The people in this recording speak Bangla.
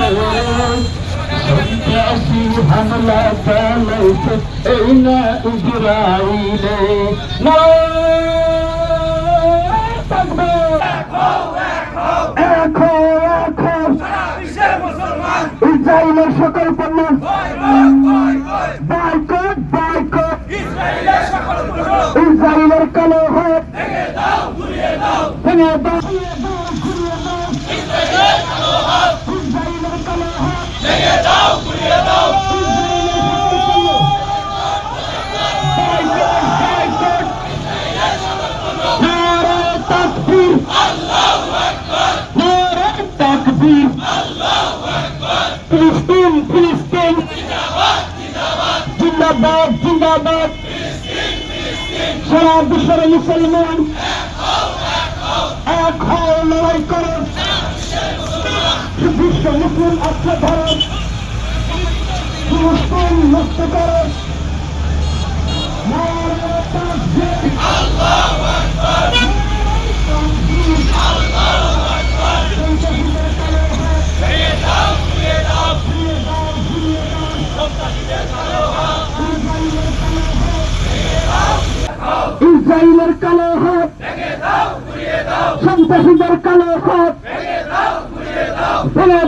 All right. না ইসরাইলে। নারায়ণ তাকবীর। এখো এখো ইসরায়েলের সকল পণ্য। Boycott boycott. ইসরায়েলের কালো হাত। ভেঙে দাও ঘুরিয়ে দাও। ফিলিস্তিন ফিলিস্তিন জিন্দাবাদ জিন্দাবাদ সারা বিশ্বের মুসলমান এক মুসলিম আত্মা ধরো ফিলিস্তিন মুক্ত করো। ইসরায়েলের কালো হাত। সন্ত্রাসীদের কালো হাত।